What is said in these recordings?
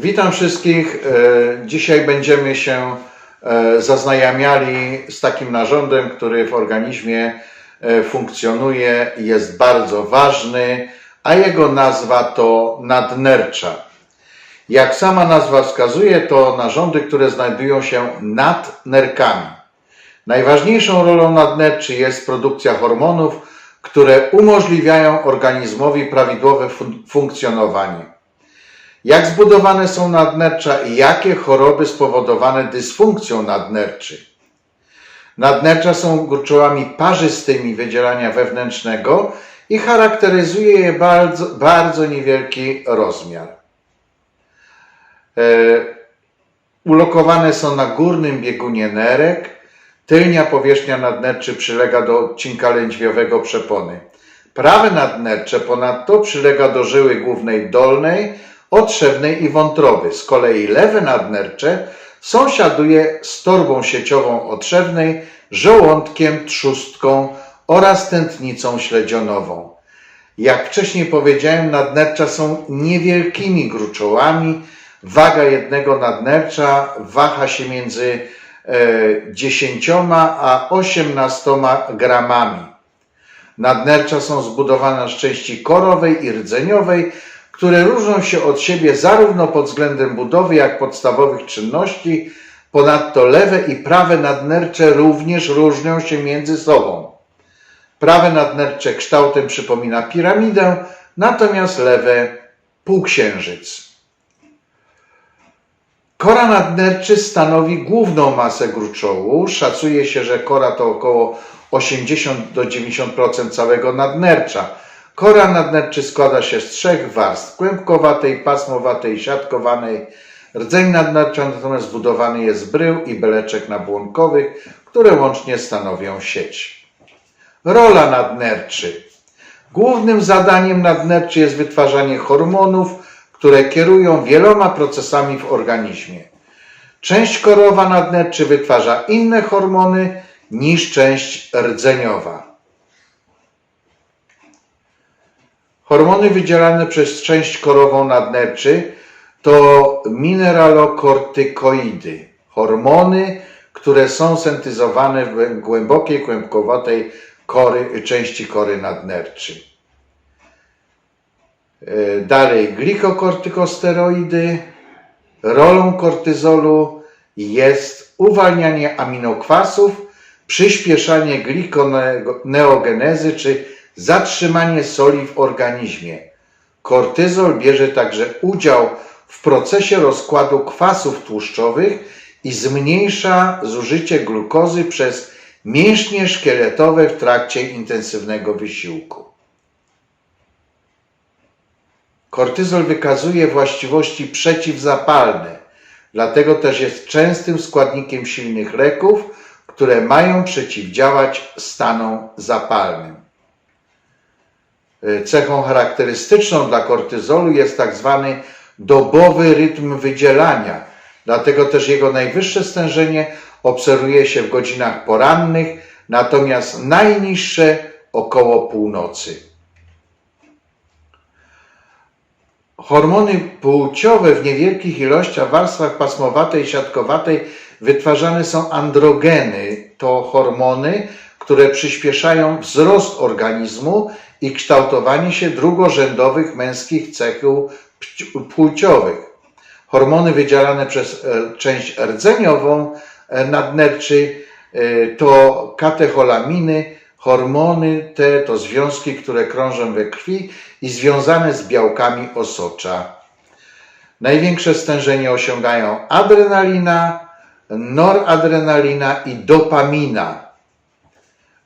Witam wszystkich. E, Dzisiaj będziemy się e, zaznajamiali z takim narządem, który w organizmie e, funkcjonuje, jest bardzo ważny, a jego nazwa to nadnercza. Jak sama nazwa wskazuje, to narządy, które znajdują się nad nerkami. Najważniejszą rolą nadnerczy jest produkcja hormonów, które umożliwiają organizmowi prawidłowe fun- funkcjonowanie. Jak zbudowane są nadnercza i jakie choroby spowodowane dysfunkcją nadnerczy? Nadnercza są gruczołami parzystymi wydzielania wewnętrznego i charakteryzuje je bardzo, bardzo niewielki rozmiar. E, ulokowane są na górnym biegunie nerek. Tylnia powierzchnia nadnerczy przylega do odcinka lędźwiowego przepony. Prawe nadnercze ponadto przylega do żyły głównej dolnej, otrzewnej i wątroby. Z kolei lewe nadnercze sąsiaduje z torbą sieciową otrzewnej, żołądkiem, trzustką oraz tętnicą śledzionową. Jak wcześniej powiedziałem, nadnercza są niewielkimi gruczołami. Waga jednego nadnercza waha się między e, 10 a 18 gramami. Nadnercza są zbudowane z części korowej i rdzeniowej, które różnią się od siebie zarówno pod względem budowy, jak podstawowych czynności. Ponadto lewe i prawe nadnercze również różnią się między sobą. Prawe nadnercze kształtem przypomina piramidę, natomiast lewe półksiężyc. Kora nadnerczy stanowi główną masę gruczołu. Szacuje się, że kora to około 80 do 90% całego nadnercza. Kora nadnerczy składa się z trzech warstw: kłębkowatej, pasmowatej i siatkowanej. Rdzeń nadnercza natomiast zbudowany jest z brył i beleczek nabłonkowych, które łącznie stanowią sieć. Rola nadnerczy. Głównym zadaniem nadnerczy jest wytwarzanie hormonów, które kierują wieloma procesami w organizmie. Część korowa nadnerczy wytwarza inne hormony niż część rdzeniowa. Hormony wydzielane przez część korową nadnerczy to mineralokortykoidy, hormony, które są syntezowane w głębokiej, kłębkowatej kory, części kory nadnerczy. E, Dalej, glikokortykosteroidy. Rolą kortyzolu jest uwalnianie aminokwasów, przyspieszanie glikoneogenezy czy zatrzymanie soli w organizmie. Kortyzol bierze także udział w procesie rozkładu kwasów tłuszczowych i zmniejsza zużycie glukozy przez mięśnie szkieletowe w trakcie intensywnego wysiłku. Kortyzol wykazuje właściwości przeciwzapalne, dlatego też jest częstym składnikiem silnych leków, które mają przeciwdziałać stanom zapalnym. E, Cechą charakterystyczną dla kortyzolu jest tak zwany dobowy rytm wydzielania, dlatego też jego najwyższe stężenie obserwuje się w godzinach porannych, natomiast najniższe około północy. Hormony płciowe w niewielkich ilościach w warstwach pasmowatej i siatkowatej wytwarzane są androgeny. To hormony, które przyspieszają wzrost organizmu i kształtowanie się drugorzędowych męskich płci- płciowych. Hormony wydzielane przez e, część rdzeniową e, nadnerczy e, to katecholaminy. Hormony te to związki, które krążą we krwi i związane z białkami osocza. Największe stężenie osiągają adrenalina, noradrenalina i dopamina.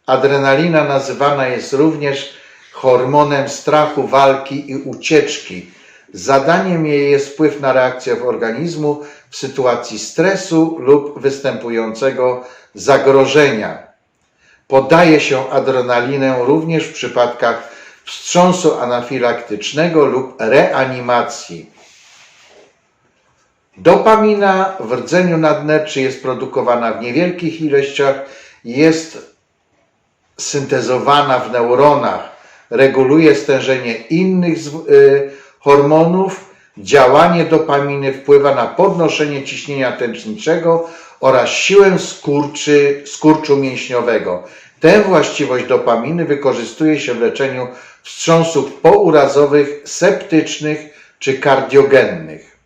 Adrenalina nazywana jest również hormonem strachu, walki i ucieczki. Zadaniem jej jest wpływ na reakcję w organizmu w sytuacji stresu lub występującego zagrożenia. Podaje się adrenalinę również w przypadkach wstrząsu anafilaktycznego lub reanimacji. Dopamina w rdzeniu nadnerczy jest produkowana w niewielkich ilościach, jest syntezowana w neuronach, reguluje stężenie innych y, hormonów, Działanie dopaminy wpływa na podnoszenie ciśnienia tętniczego oraz siłę skurczy, skurczu mięśniowego. Tę właściwość dopaminy wykorzystuje się w leczeniu wstrząsów pourazowych, septycznych czy kardiogennych.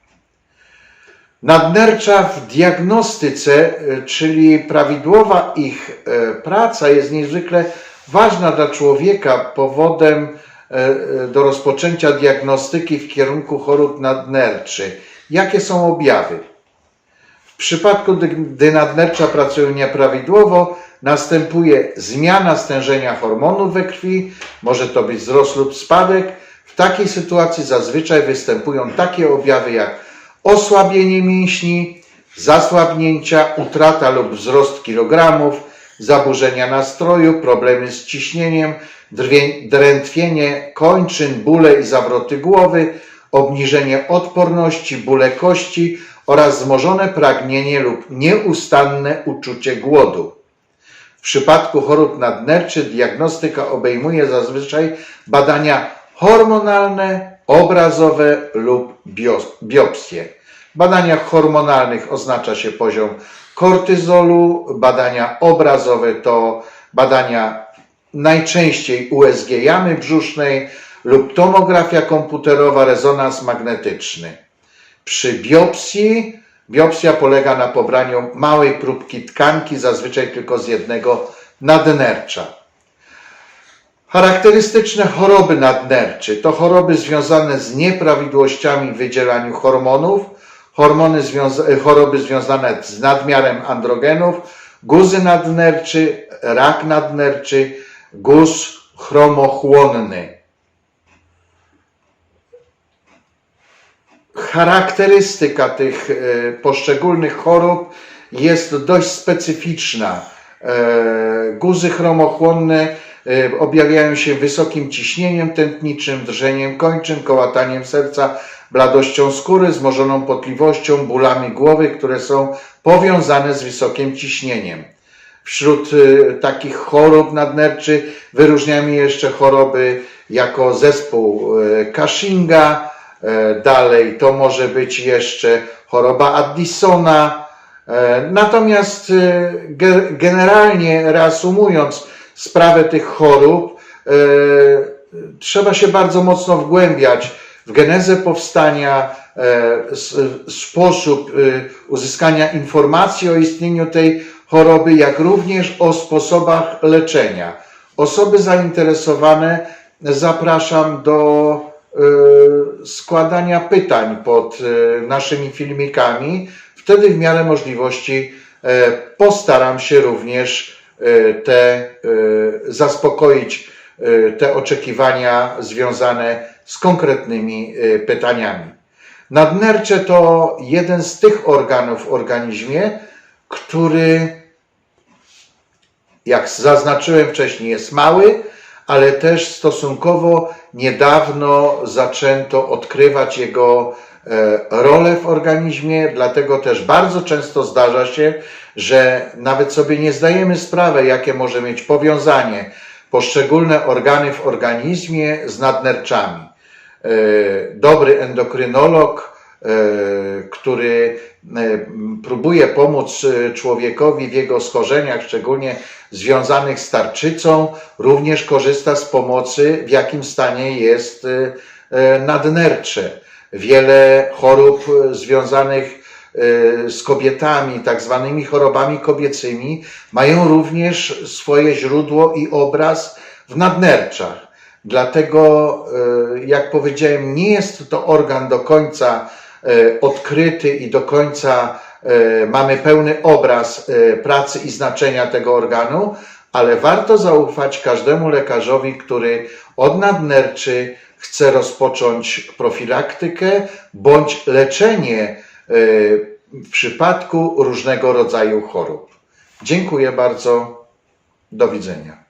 Nadnercza w diagnostyce, y, czyli prawidłowa ich y, praca jest niezwykle ważna dla człowieka powodem y, y, do rozpoczęcia diagnostyki w kierunku chorób nadnerczy. Jakie są objawy? W przypadku, gdy nadnercza pracują nieprawidłowo, następuje zmiana stężenia hormonów we krwi, może to być wzrost lub spadek. W takiej sytuacji zazwyczaj występują takie objawy jak osłabienie mięśni, zasłabnięcia, utrata lub wzrost kilogramów, zaburzenia nastroju, problemy z ciśnieniem, drętwienie kończyn, bóle i zawroty głowy, obniżenie odporności, bóle kości oraz wzmożone pragnienie lub nieustanne uczucie głodu. W przypadku chorób nadnerczych diagnostyka obejmuje zazwyczaj badania hormonalne, obrazowe lub biopsje. W badaniach hormonalnych oznacza się poziom kortyzolu, badania obrazowe to badania najczęściej USG jamy brzusznej lub tomografia komputerowa, rezonans magnetyczny. Przy biopsji, biopsja polega na pobraniu małej próbki tkanki, zazwyczaj tylko z jednego nadnercza. Charakterystyczne choroby nadnerczy to choroby związane z nieprawidłowościami w wydzielaniu hormonów, hormony związa- choroby związane z nadmiarem androgenów, guzy nadnerczy, rak nadnerczy, guz chromochłonny. charakterystyka tych e, poszczególnych chorób jest dość specyficzna. E, Guzy chromochłonne e, objawiają się wysokim ciśnieniem tętniczym, drżeniem kończyn, kołataniem serca, bladością skóry, wzmożoną potliwością, bólami głowy, które są powiązane z wysokim ciśnieniem. Wśród y, takich chorób nadnerczy wyróżniamy jeszcze choroby jako zespół y, Cushinga, e, dalej to może być jeszcze choroba Addisona. Natomiast y, ge- generalnie reasumując sprawę tych chorób, trzeba się bardzo mocno wgłębiać w genezę powstania, e, sposób y, uzyskania informacji o istnieniu tej choroby, jak również o sposobach leczenia. Osoby zainteresowane zapraszam do y, składania pytań pod y, naszymi filmikami. Wtedy w miarę możliwości e, postaram się również e, te, zaspokoić te oczekiwania związane z konkretnymi e, pytaniami. Nadnercze to jeden z tych organów w organizmie, który, jak zaznaczyłem wcześniej, jest mały, ale też stosunkowo niedawno zaczęto odkrywać jego e, rolę w organizmie, dlatego też bardzo często zdarza się, że nawet sobie nie zdajemy sprawy, jakie może mieć powiązanie poszczególne organy w organizmie z nadnerczami. E, Dobry endokrynolog, e, który e, próbuje pomóc człowiekowi w jego schorzeniach, szczególnie związanych z tarczycą, również korzysta z pomocy, w jakim stanie jest nadnercze. Wiele chorób związanych z kobietami, tak zwanymi chorobami kobiecymi, mają również swoje źródło i obraz w nadnerczach. Dlatego, e, jak powiedziałem, nie jest to organ do końca e, odkryty i do końca e, mamy pełny obraz pracy i znaczenia tego organu, ale warto zaufać każdemu lekarzowi, który od nadnerczy chce rozpocząć profilaktykę bądź leczenie w przypadku różnego rodzaju chorób. Dziękuję bardzo. Do widzenia.